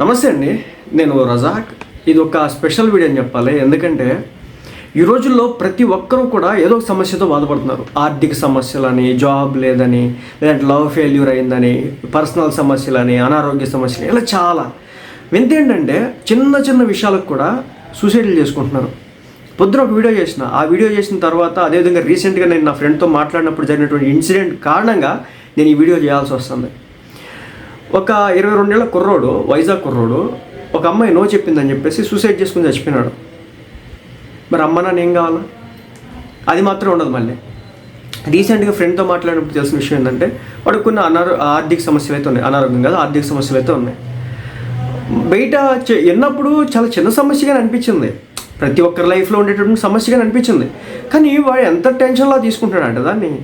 నమస్తే అండి నేను రజాక్. ఇది ఒక స్పెషల్ వీడియో అని చెప్పాలి. ఎందుకంటే ఈ రోజుల్లో ప్రతి ఒక్కరూ కూడా ఏదో ఒక సమస్యతో బాధపడుతున్నారు. ఆర్థిక సమస్యలని జాబ్ లేదని లేదంటే లవ్ ఫెయిల్యూర్ అయిందని పర్సనల్ సమస్యలని అనారోగ్య సమస్యలు ఇలా చాలా. వింత ఏంటంటే చిన్న చిన్న విషయాలకు కూడా సూసైడ్లు చేసుకుంటున్నారు. పొద్దున ఒక వీడియో చేసిన. ఆ వీడియో చేసిన తర్వాత అదేవిధంగా రీసెంట్గా నేను నా ఫ్రెండ్తో మాట్లాడినప్పుడు జరిగినటువంటి ఇన్సిడెంట్ కారణంగా నేను ఈ వీడియో చేయాల్సి వస్తుంది. ఒక ఇరవై రెండేళ్ళ కుర్రోడు వైజాగ్ కుర్రోడు ఒక అమ్మాయి నో చెప్పిందని చెప్పేసి సూసైడ్ చేసుకుని చచ్చిపోయినాడు. మరి అమ్మ నాన్న ఏం కావాలా? అది మాత్రం ఉండదు మళ్ళీ. రీసెంట్గా ఫ్రెండ్తో మాట్లాడినప్పుడు తెలిసిన విషయం ఏంటంటే వాడికి కొన్ని అనారో ఆర్థిక సమస్యలు అయితే ఉన్నాయి. అనారోగ్యం కాదు ఆర్థిక సమస్యలు అయితే ఉన్నాయి. బయట ఎన్నప్పుడు చాలా చిన్న సమస్యగా అనిపించింది. ప్రతి ఒక్కరి లైఫ్లో ఉండేటటువంటి సమస్యగా అనిపించింది. కానీ వాడు ఎంత టెన్షన్లా తీసుకుంటాడంట దాన్ని.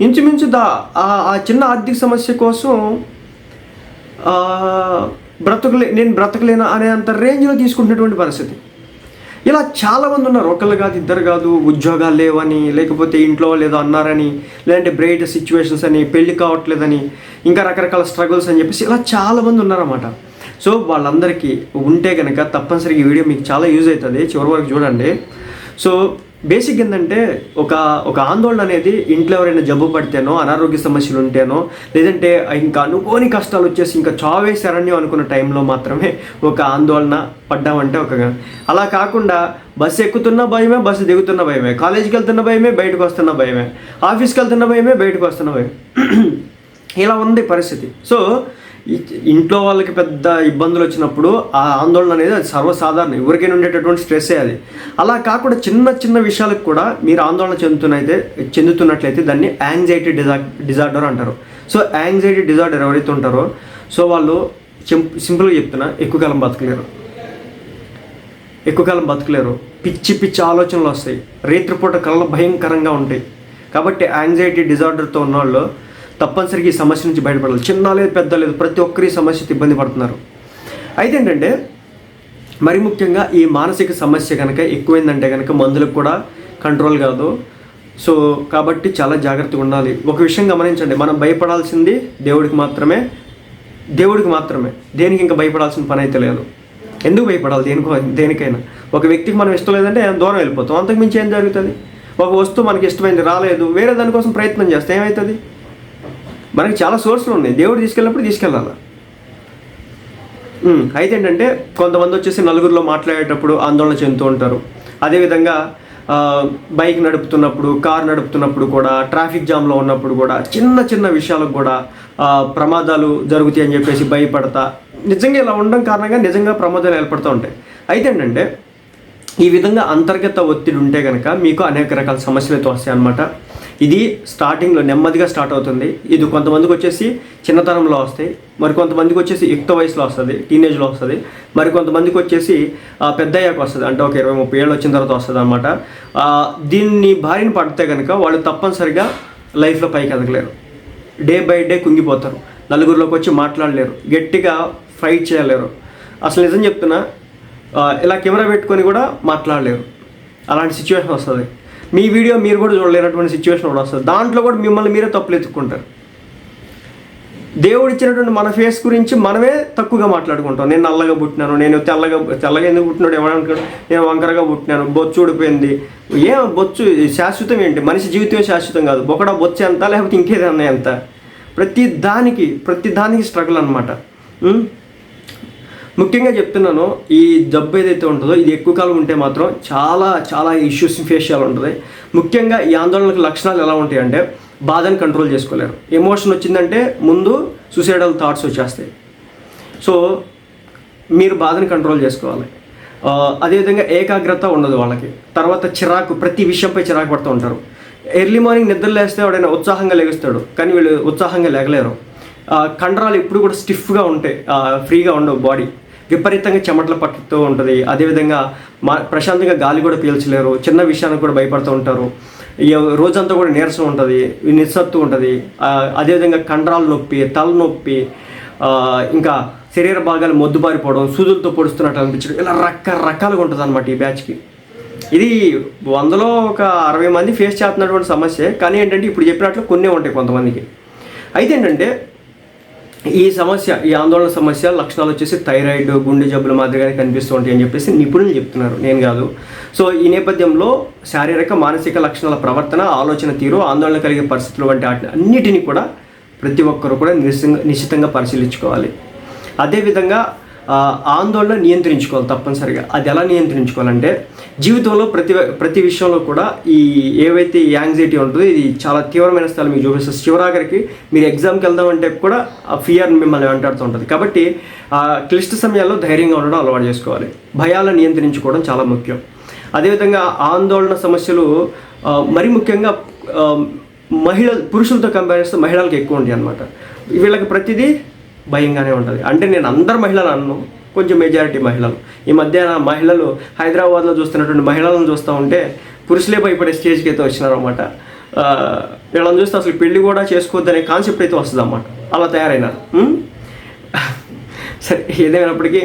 ఇంచుమించు దా ఆ- ఆ చిన్న ఆర్థిక సమస్య కోసం బ్రతకలే నేను బ్రతకలేను అనే అంత రేంజ్లో తీసుకుంటున్నటువంటి పరిస్థితి. ఇలా చాలామంది ఉన్నారు ఒకళ్ళు కాదు ఇద్దరు కాదు ఉద్యోగాలు లేవని లేకపోతే ఇంట్లో లేదో అన్నారని లేదంటే బ్రైట్ సిచ్యువేషన్స్ అని పెళ్ళి కావట్లేదని ఇంకా రకరకాల స్ట్రగుల్స్ అని చెప్పేసి ఇలా చాలామంది ఉన్నారన్నమాట. సో వాళ్ళందరికీ ఉంటే కనుక తప్పనిసరిగా ఈ వీడియో మీకు చాలా యూజ్ అవుతుంది. చివరి వరకు చూడండి. సో బేసిక్ ఏంటంటే ఒక ఒక ఆందోళన అనేది ఇంట్లో ఎవరైనా జబ్బు పడితేనో అనారోగ్య సమస్యలు ఉంటేనో లేదంటే ఇంకా అనుకోని కష్టాలు వచ్చేసి ఇంకా చావే శరణ్యం అనుకున్న టైంలో మాత్రమే ఒక ఆందోళన పడ్డామంటే ఒక అలా కాకుండా బస్సు ఎక్కుతున్న భయమే బస్సు దిగుతున్న భయమే కాలేజీకి వెళ్తున్న భయమే బయటకు వస్తున్న భయమే ఆఫీస్కి వెళ్తున్న భయమే బయటకు వస్తున్న భయం ఇలా ఉంది పరిస్థితి. సో ఇంట్లో వాళ్ళకి పెద్ద ఇబ్బందులు వచ్చినప్పుడు ఆ ఆందోళన అనేది అది సర్వసాధారణం. ఎవరికైనా ఉండేటటువంటి స్ట్రెస్సే అది. అలా కాకుండా చిన్న చిన్న విషయాలకు కూడా మీరు ఆందోళన చెందుతున్నైతే చెందుతున్నట్లయితే దాన్ని యాంగ్జైటీ డిజా డిజార్డర్ అంటారు. సో యాంగ్జైటీ డిజార్డర్ ఎవరైతే ఉంటారో సో వాళ్ళు సింపుల్గా చెప్తున్నా ఎక్కువ కాలం బతకలేరు. ఎక్కువ కాలం బతకలేరు. పిచ్చి పిచ్చి ఆలోచనలు వస్తాయి. రేత్రిపూట కళ్ళు భయంకరంగా ఉంటాయి. కాబట్టి యాంగ్జైటీ డిజార్డర్తో ఉన్నవాళ్ళు తప్పనిసరిగా ఈ సమస్య నుంచి బయటపడాలి. చిన్న లేదు పెద్ద లేదు ప్రతి ఒక్కరి ఈ సమస్యతో ఇబ్బంది పడుతున్నారు. అయితే ఏంటంటే మరి ముఖ్యంగా ఈ మానసిక సమస్య కనుక ఎక్కువైందంటే కనుక మందులకు కూడా కంట్రోల్ కాదు. సో కాబట్టి చాలా జాగ్రత్తగా ఉండాలి. ఒక విషయం గమనించండి మనం భయపడాల్సింది దేవుడికి మాత్రమే దేవుడికి మాత్రమే. దేనికి ఇంకా భయపడాల్సిన పని అయితే లేదు. ఎందుకు భయపడాలి? దేనికో దేనికైనా. ఒక వ్యక్తికి మనం ఇష్టం లేదంటే దూరం వెళ్ళిపోతాం. అంతకు మించి ఏం జరుగుతుంది? ఒక వస్తువు మనకి ఇష్టమైంది రాలేదు. వేరే దానికోసం ప్రయత్నం చేస్తే ఏమవుతుంది మనకి చాలా సోర్సులు ఉన్నాయి. దేవుడు తీసుకెళ్ళినప్పుడు తీసుకెళ్ళాలి? అయితే ఏంటంటే కొంతమంది వచ్చేసి నలుగురిలో మాట్లాడేటప్పుడు ఆందోళన చెందుతూ ఉంటారు. అదేవిధంగా బైక్ నడుపుతున్నప్పుడు కార్ నడుపుతున్నప్పుడు కూడా ట్రాఫిక్ జామ్లో ఉన్నప్పుడు కూడా చిన్న చిన్న విషయాలకు కూడా ప్రమాదాలు జరుగుతాయి అని చెప్పేసి భయపడతా నిజంగా ఇలా ఉండడం కారణంగా నిజంగా ప్రమాదాలు ఏర్పడుతూ ఉంటాయి. అయితే ఏంటంటే ఈ విధంగా అంతర్గత ఒత్తిడి ఉంటే కనుక మీకు అనేక రకాల సమస్యలు అయితే వస్తాయి అన్నమాట ఇది స్టార్టింగ్లో నెమ్మదిగా స్టార్ట్ అవుతుంది. ఇది కొంతమందికి వచ్చేసి చిన్నతనంలో వస్తాయి. మరి కొంతమందికి వచ్చేసి యుక్త వయసులో వస్తుంది టీనేజ్లో వస్తుంది. మరి కొంతమందికి వచ్చేసి పెద్ద అయ్యాక వస్తుంది. అంటే ఒక ఇరవై ముప్పై ఏళ్ళు వచ్చిన తర్వాత వస్తుంది అనమాట దీన్ని భార్యను పడితే కనుక వాళ్ళు తప్పనిసరిగా లైఫ్లో పైకి ఎదగలేరు. డే బై డే కుంగిపోతారు. నలుగురిలోకి వచ్చి మాట్లాడలేరు. గట్టిగా ఫైట్ చేయలేరు. అసలు నిజం చెప్తున్నా ఇలా కెమెరా పెట్టుకొని కూడా మాట్లాడలేరు. అలాంటి సిచ్యువేషన్ వస్తుంది. మీ వీడియో మీరు కూడా చూడలేనటువంటి సిచ్యువేషన్ కూడా వస్తుంది. దాంట్లో కూడా మిమ్మల్ని మీరే తప్పులు ఎత్తుక్కుంటారు. దేవుడు ఇచ్చినటువంటి మన ఫేస్ గురించి మనమే తక్కువగా మాట్లాడుకుంటాం. నేను నల్లగా పుట్టినాను నేను తెల్లగా తెల్లగా ఎందుకు పుట్టినాడు ఎవరనుకోడు నేను వంకరగా పుట్టినాను బొచ్చు ఊడిపోయింది. ఏం బొచ్చు శాశ్వతం ఏంటి? మనిషి జీవితం శాశ్వతం కాదు. ఒకడ బొచ్చు ఎంత లేకపోతే ఇంకేదన్నా ఎంత? ప్రతి దానికి ప్రతి దానికి స్ట్రగుల్ అనమాట ముఖ్యంగా చెప్తున్నాను ఈ జబ్బు ఏదైతే ఉంటుందో ఇది ఎక్కువ కాలం ఉంటే మాత్రం చాలా చాలా ఇష్యూస్ ఫేస్ చేయాలి ఉంటుంది ముఖ్యంగా ఈ ఆందోళనకు లక్షణాలు ఎలా ఉంటాయి అంటే బాధని కంట్రోల్ చేసుకోలేరు. ఎమోషన్ వచ్చిందంటే ముందు సూసైడల్ థాట్స్ వచ్చేస్తాయి. సో మీరు బాధని కంట్రోల్ చేసుకోవాలి. అదేవిధంగా ఏకాగ్రత ఉండదు వాళ్ళకి. తర్వాత చిరాకు ప్రతి విషయంపై చిరాకు పడుతూ ఉంటారు. ఎర్లీ మార్నింగ్ నిద్ర లేస్తే వాడైనా ఉత్సాహంగా లెగుస్తాడు కానీ వీళ్ళు ఉత్సాహంగా లేగలేరు. కండరాలు ఎప్పుడు కూడా స్టిఫ్గా ఉంటాయి ఫ్రీగా ఉండవు బాడీ. విపరీతంగా చెమటలు పట్టుతూ ఉంటుంది. అదేవిధంగా మా ప్రశాంతంగా గాలి కూడా పీల్చలేరు. చిన్న విషయానికి కూడా భయపడుతూ ఉంటారు. ఈ రోజంతా కూడా నీరసం ఉంటుంది. నిస్సత్తు ఉంటుంది. అదేవిధంగా కండరాలు నొప్పి తలనొప్పి ఇంకా శరీర భాగాలు మొద్దుబారిపోవడం సూదులతో పొడుస్తున్నట్టు అనిపించడం ఇలా రకరకాలుగా ఉంటుంది అనమాట ఈ బ్యాచ్కి. ఇది వందలో ఒక అరవై మంది ఫేస్ చేస్తున్నటువంటి సమస్య. కానీ ఏంటంటే ఇప్పుడు చెప్పినట్లు కొన్ని ఉంటాయి కొంతమందికి. అయితే ఏంటంటే ఈ సమస్య ఈ ఆందోళన సమస్య లక్షణాలు వచ్చేసి థైరాయిడ్ గుండె జబ్బుల మాదిరిగానే కనిపిస్తూ ఉంటాయి అని చెప్పేసి నిపుణులు చెప్తున్నారు. నేను కాదు. సో ఈ నేపథ్యంలో శారీరక మానసిక లక్షణాల ప్రవర్తన ఆలోచన తీరు ఆందోళన కలిగే పరిస్థితులు వంటి వాటిని అన్నిటినీ కూడా ప్రతి ఒక్కరు కూడా నిశ్చితంగా నిశ్చితంగా పరిశీలించుకోవాలి. అదేవిధంగా ఆందోళన నియంత్రించుకోవాలి తప్పనిసరిగా. అది ఎలా నియంత్రించుకోవాలంటే జీవితంలో ప్రతి ప్రతి విషయంలో కూడా ఈ ఏవైతే యాంగ్జైటీ ఉంటుందో ఇది చాలా తీవ్రమైన స్థలం మీకు చూపిస్తుంది చివరాఖరికి మీరు ఎగ్జామ్కి వెళ్దామంటే కూడా ఆ ఫియర్ మిమ్మల్ని వెంటాడుతూ ఉంటుంది. కాబట్టి ఆ క్లిష్ట సమయాల్లో ధైర్యంగా ఉండడం అలవాటు చేసుకోవాలి. భయాలను నియంత్రించుకోవడం చాలా ముఖ్యం. అదేవిధంగా ఆందోళన సమస్యలు మరి ముఖ్యంగా మహిళ పురుషులతో కంపేర్ చేస్తే మహిళలకు ఎక్కువ ఉంటాయి అనమాట వీళ్ళకి ప్రతిదీ భయంగానే ఉంటుంది. అంటే నేను అందరు మహిళలు అన్ను కొంచెం మెజారిటీ మహిళలు. ఈ మధ్యన మహిళలు హైదరాబాద్లో చూస్తున్నటువంటి మహిళలను చూస్తూ ఉంటే పురుషులే భయపడే స్టేజ్కి అయితే వచ్చినారనమాట వీళ్ళని చూస్తే అసలు పెళ్ళి కూడా చేసుకోవద్దనే కాన్సెప్ట్ అయితే వస్తుంది అన్నమాట అలా తయారైనారు. సరే ఏదేమైనప్పటికీ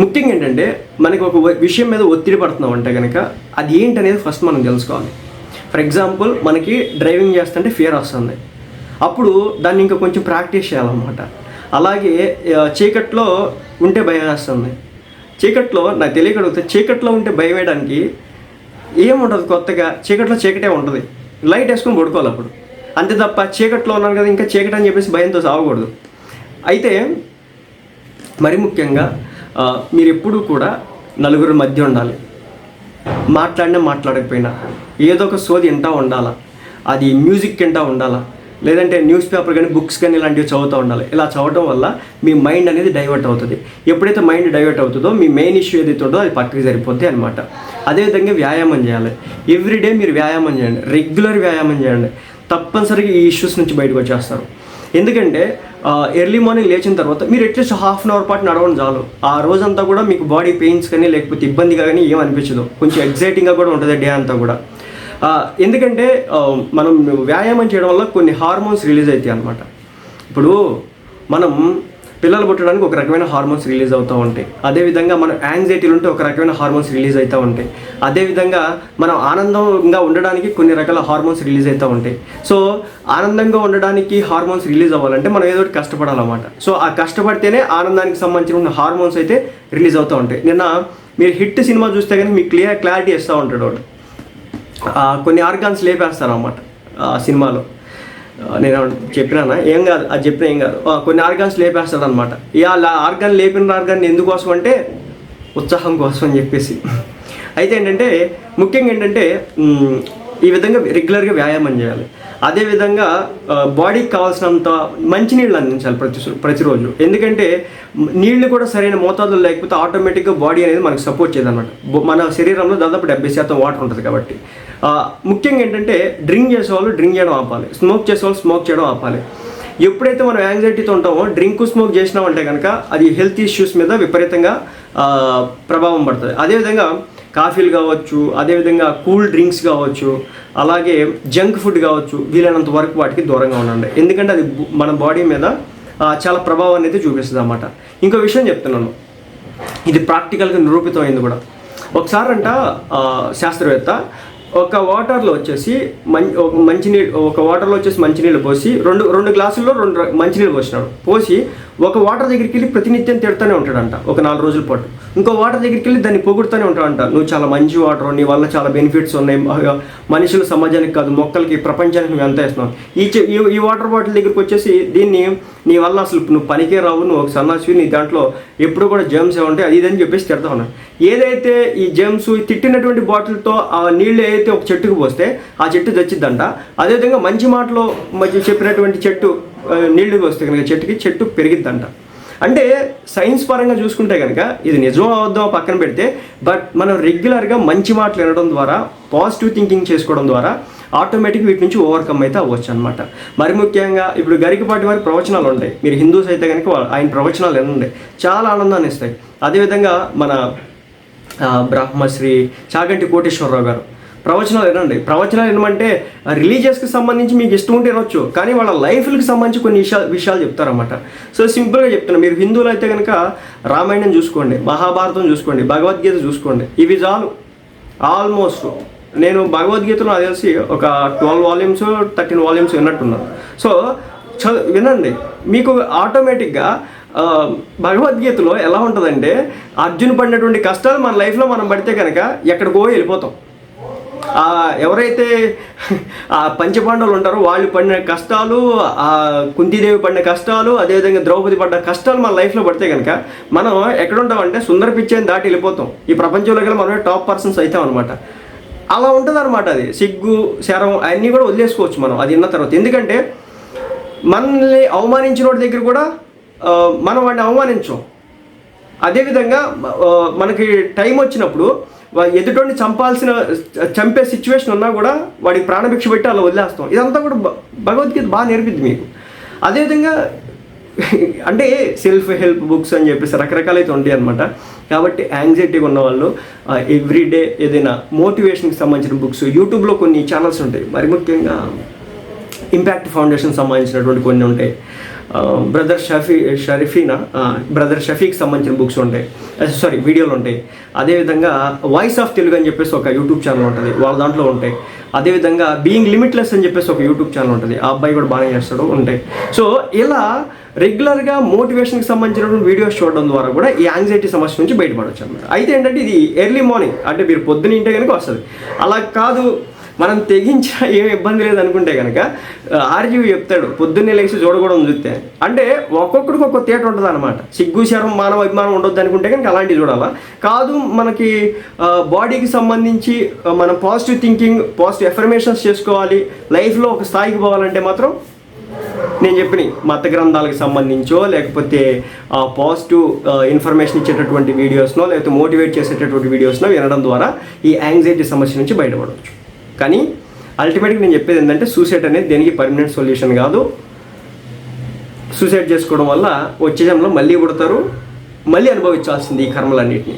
ముఖ్యంగా ఏంటంటే మనకి ఒక విషయం మీద ఒత్తిడి పడుతున్నాం అంటే కనుక అది ఏంటనేది ఫస్ట్ మనం తెలుసుకోవాలి. ఫర్ ఎగ్జాంపుల్ మనకి డ్రైవింగ్ చేస్తుంటే ఫియర్ వస్తుంది. అప్పుడు దాన్ని ఇంకా కొంచెం ప్రాక్టీస్ చేయాలన్నమాట. అలాగే చీకట్లో ఉంటే భయం వేస్తుంది. చీకట్లో నాకు తెలియక చీకట్లో ఉంటే భయం వేయడానికి ఏముండదు కొత్తగా చీకట్లో చీకటే ఉంటుంది. లైట్ వేసుకొని పడుకోవాలి అప్పుడు. అంతే తప్ప చీకట్లో ఉన్నాను కదా ఇంకా చీకటి అని చెప్పేసి భయంతో సాగకూడదు. అయితే మరి ముఖ్యంగా మీరు ఎప్పుడూ కూడా నలుగురి మధ్య ఉండాలి. మాట్లాడినా మాట్లాడకపోయినా. ఏదో ఒక సోది వింటా ఉండాలా. అది మ్యూజిక్ వింటా ఉండాలా. లేదంటే న్యూస్ పేపర్ కానీ బుక్స్ కానీ ఇలాంటివి చదువుతూ ఉండాలి. ఇలా చదవటం వల్ల మీ మైండ్ అనేది డైవర్ట్ అవుతుంది. ఎప్పుడైతే మైండ్ డైవర్ట్ అవుతుందో మీ మెయిన్ ఇష్యూ ఏదైతే ఉందో అది పక్కకి సరిపోద్ది అనమాట అదేవిధంగా వ్యాయామం చేయాలి. ఎవ్రీడే మీరు వ్యాయామం చేయండి. రెగ్యులర్ వ్యాయామం చేయండి. తప్పనిసరిగా ఈ ఇష్యూస్ నుంచి బయటకు వచ్చేస్తారు. ఎందుకంటే ఎర్లీ మార్నింగ్ లేచిన తర్వాత మీరు అట్లీస్ట్ హాఫ్ అన్ అవర్ పాటు నడవడం చాలు. ఆ రోజంతా కూడా మీకు బాడీ పెయిన్స్ కానీ లేకపోతే ఇబ్బందిగా కానీ ఏం అనిపించదు. కొంచెం ఎగ్జైటింగ్గా కూడా ఉంటుంది డే అంతా కూడా. ఎందుకంటే మనం వ్యాయామం చేయడం వల్ల కొన్ని హార్మోన్స్ రిలీజ్ అవుతాయి అనమాట ఇప్పుడు మనం పిల్లలు పుట్టడానికి ఒక రకమైన హార్మోన్స్ రిలీజ్ అవుతూ ఉంటాయి. అదేవిధంగా మనం యాంగ్జైటీలు ఉంటే ఒక రకమైన హార్మోన్స్ రిలీజ్ అవుతూ ఉంటాయి. అదేవిధంగా మనం ఆనందంగా ఉండడానికి కొన్ని రకాల హార్మోన్స్ రిలీజ్ అవుతూ ఉంటాయి. సో ఆనందంగా ఉండడానికి హార్మోన్స్ రిలీజ్ అవ్వాలంటే మనం ఏదో ఒకటి కష్టపడాలన్నమాట. సో ఆ కష్టపడితేనే ఆనందానికి సంబంధించిన హార్మోన్స్ అయితే రిలీజ్ అవుతూ ఉంటాయి. నిన్న మీరు హిట్ సినిమా చూస్తే కానీ మీకు క్లియర్ క్లారిటీ ఇస్తూ ఉంటాడు వాడు. కొన్ని ఆర్గాన్స్ లేపేస్తారు అన్నమాట ఆ సినిమాలో. నేను చెప్పినానా? ఏం కాదు అది చెప్పిన ఏం కాదు. కొన్ని ఆర్గాన్స్ లేపేస్తాడు అనమాట ఇవాళ ఆర్గాన్ లేపిన ఆర్గాన్ ఎందుకోసం అంటే ఉత్సాహం కోసం అని చెప్పేసి. అయితే ఏంటంటే ముఖ్యంగా ఏంటంటే ఈ విధంగా రెగ్యులర్గా వ్యాయామం చేయాలి. అదేవిధంగా బాడీకి కావాల్సినంత మంచినీళ్ళు అందించాలి ప్రతి ప్రతిరోజు ఎందుకంటే నీళ్ళు కూడా సరైన మోతాదులో లేకపోతే ఆటోమేటిక్గా బాడీ అనేది మనకు సపోర్ట్ చేయదన్నమాట. మన శరీరంలో దాదాపు డెబ్బై శాతం వాటర్ ఉంటుంది కాబట్టి. ముఖ్యంగా ఏంటంటే డ్రింక్ చేసేవాళ్ళు డ్రింక్ చేయడం ఆపాలి. స్మోక్ చేసేవాళ్ళు స్మోక్ చేయడం ఆపాలి. ఎప్పుడైతే మనం యాంగ్జైటీతో ఉంటామో డ్రింక్ స్మోక్ చేసినామంటే కనుక అది హెల్త్ ఇష్యూస్ మీద విపరీతంగా ప్రభావం పడుతుంది. అదేవిధంగా కాఫీలు కావచ్చు అదేవిధంగా కూల్ డ్రింక్స్ కావచ్చు అలాగే జంక్ ఫుడ్ కావచ్చు వీలైనంత వరకు వాటికి దూరంగా ఉండండి. ఎందుకంటే అది మన బాడీ మీద చాలా ప్రభావాన్ని అయితే చూపిస్తుంది అన్నమాట. ఇంకో విషయం చెప్తున్నాను. ఇది ప్రాక్టికల్గా నిరూపితమైంది కూడా. ఒకసారి అంట శాస్త్రవేత్త ఒక వాటర్లో వచ్చేసి మంచి మంచినీళ్ళు ఒక వాటర్లో వచ్చేసి మంచినీళ్ళు పోసి రెండు రెండు గ్లాసుల్లో రెండు మంచినీళ్ళు పోసినాడు. పోసి ఒక వాటర్ దగ్గరికి వెళ్ళి ప్రతినిత్యం తిడుతూనే ఉంటాడంట ఒక నాలుగు రోజుల పాటు. ఇంకో వాటర్ దగ్గరికి వెళ్ళి దాన్ని పొగుడుతూనే ఉంటాడంట నువ్వు చాలా మంచి వాటర్ నీ వల్ల చాలా బెనిఫిట్స్ ఉన్నాయి మ- మనుషులు సమాజానికి కాదు మొక్కలకి ప్రపంచానికి నువ్వు ఎంత వేస్తున్నావు ఈ చె- ఈ ఈ వాటర్ బాటిల్ దగ్గరికి వచ్చేసి దీన్ని నీ వల్ల అసలు నువ్వు పనికే రావు నువ్వు ఒక సన్నాసి నీ దాంట్లో ఎప్పుడు కూడా జర్మ్స్ ఉంటాయి అది ఇది అని చెప్పేసి తిడతా ఉన్నాను ఏదైతే ఈ జెమ్స్ తిట్టినటువంటి బాటిల్తో ఆ నీళ్ళు ఏదైతే ఒక చెట్టుకు పోస్తే ఆ చెట్టు తెచ్చిద్దంట అదేవిధంగా మంచి మాటలో మధ్య చెప్పినటువంటి చెట్టు నీళ్ళు పోస్తే కనుక చెట్టుకి చెట్టు పెరిగిద్దంట. అంటే సైన్స్ పరంగా చూసుకుంటే కనుక ఇది నిజం అవద్దాం పక్కన పెడితే బట్ మనం రెగ్యులర్గా మంచి మాటలు వినడం ద్వారా పాజిటివ్ థింకింగ్ చేసుకోవడం ద్వారా ఆటోమేటిక్ వీటి నుంచి ఓవర్కమ్ అయితే అవ్వచ్చు అనమాట మరి ముఖ్యంగా ఇప్పుడు గరికపాటి వారి ప్రవచనాలు ఉంటాయి మీరు హిందూస్ అయితే కనుక ఆయన ప్రవచనాలు వినండి. చాలా ఆనందాన్ని ఇస్తాయి. అదేవిధంగా మన బ్రహ్మశ్రీ చాగంటి కోటేశ్వరరావు గారు ప్రవచనాలు వినండి. ప్రవచనాలు వినమంటే రిలీజియస్కి సంబంధించి మీకు ఇష్టం ఉంటే వినొచ్చు కానీ వాళ్ళ లైఫ్కి సంబంధించి కొన్ని విషయాలు విషయాలు చెప్తారన్నమాట. సో సింపుల్గా చెప్తున్నా మీరు హిందువులు అయితే కనుక రామాయణం చూసుకోండి మహాభారతం చూసుకోండి భగవద్గీత చూసుకోండి ఇవి చాలు. ఆల్మోస్ట్ నేను భగవద్గీతలో నాకు తెలిసి ఒక ట్వెల్వ్ వాల్యూమ్స్ థర్టీన్ వాల్యూమ్స్ విన్నట్టున్నాను సో చ వినండి. మీకు ఆటోమేటిక్గా భగవద్గీతలో ఎలా ఉంటుందంటే అర్జున్ పడినటువంటి కష్టాలు మన లైఫ్లో మనం పడితే కనుక ఎక్కడికో వెళ్ళిపోతాం. ఎవరైతే ఆ పంచపాండవులు ఉంటారో వాళ్ళు పడిన కష్టాలు ఆ కుంతీదేవి పడిన కష్టాలు అదేవిధంగా ద్రౌపది పడ్డ కష్టాలు మన లైఫ్లో పడితే కనుక మనం ఎక్కడుంటామంటే సుందర పిచ్చేని దాటి వెళ్ళిపోతాం. ఈ ప్రపంచంలో గల మనమే టాప్ పర్సన్స్ అవుతాం అనమాట అలా ఉంటుంది అనమాట అది. సిగ్గు శరం అన్నీ కూడా వదిలేసుకోవచ్చు మనం. అది విన్న తర్వాత. ఎందుకంటే మనల్ని అవమానించిన వాడి దగ్గర కూడా మనం వాడిని అవమానించం. అదేవిధంగా మనకి టైం వచ్చినప్పుడు వా- చంపాల్సిన చంపే సిచ్యువేషన్ ఉన్నా కూడా వాడికి ప్రాణభిక్ష పెట్టి అలా వదిలేస్తాం. ఇదంతా కూడా భగవద్గీత బాగా నేర్పిద్ది మీకు. అదేవిధంగా అంటే సెల్ఫ్ హెల్ప్ బుక్స్ అని చెప్పేసి రకరకాలైతే ఉంటాయి అనమాట కాబట్టి యాంగ్జైటీగా ఉన్న వాళ్ళు ఎవ్రీడే ఏదైనా మోటివేషన్కి సంబంధించిన బుక్స్ యూట్యూబ్లో కొన్ని ఛానల్స్ ఉంటాయి. మరి ముఖ్యంగా ఇంపాక్ట్ ఫౌండేషన్ సంబంధించినటువంటి కొన్ని ఉంటాయి. బ్రదర్ షఫీ షరీఫీనా బ్రదర్ షఫీకి సంబంధించిన బుక్స్ ఉంటాయి. సారీ వీడియోలు ఉంటాయి. అదేవిధంగా వాయిస్ ఆఫ్ తెలుగు అని చెప్పేసి ఒక యూట్యూబ్ ఛానల్ ఉంటుంది. వాళ్ళ దాంట్లో ఉంటాయి. అదేవిధంగా బీయింగ్ లిమిట్లెస్ అని చెప్పేసి ఒక యూట్యూబ్ ఛానల్ ఉంటుంది. ఆ అబ్బాయి కూడా బాగానే చేస్తాడు ఉంటాయి. సో ఇలా రెగ్యులర్గా మోటివేషన్కి సంబంధించినటువంటి వీడియోస్ చూడడం ద్వారా కూడా ఈ యాంగ్జైటీ సమస్య నుంచి బయటపడవచ్చు అనమాట అయితే ఏంటంటే ఇది ఎర్లీ మార్నింగ్ అంటే మీరు పొద్దున ఇంటే కనుక వస్తుంది. అలా కాదు మనం తెగించిన ఏం ఇబ్బంది లేదు అనుకుంటే కనుక ఆర్జీవి చెప్తాడు పొద్దున్నే లేచి చూడకూడదు చూస్తే. అంటే ఒక్కొక్కడికి ఒక్కొక్క తేట ఉంటుంది అనమాట సిగ్గు శరం మానవ అభిమానం ఉండొద్దు అనుకుంటే కనుక అలాంటివి చూడాలా. కాదు మనకి బాడీకి సంబంధించి మనం పాజిటివ్ థింకింగ్ పాజిటివ్ ఎఫర్మేషన్స్ చేసుకోవాలి. లైఫ్లో ఒక స్థాయికి పోవాలంటే మాత్రం నేను చెప్పిన మత గ్రంథాలకు సంబంధించో లేకపోతే పాజిటివ్ ఇన్ఫర్మేషన్ ఇచ్చేటటువంటి వీడియోస్నో లేకపోతే మోటివేట్ చేసేటటువంటి వీడియోస్నో వినడం ద్వారా ఈ యాంగ్జైటీ సమస్య నుంచి బయటపడవచ్చు కానీ అల్టిమేట్గా నేను చెప్పేది ఏంటంటే సూసైడ్ అనేది దేనికి పర్మనెంట్ సొల్యూషన్ కాదు. సూసైడ్ చేసుకోవడం వల్ల వచ్చే జన్మలో మళ్ళీ పుడతారు మళ్ళీ అనుభవించాల్సింది ఈ కర్మలన్నింటినీ.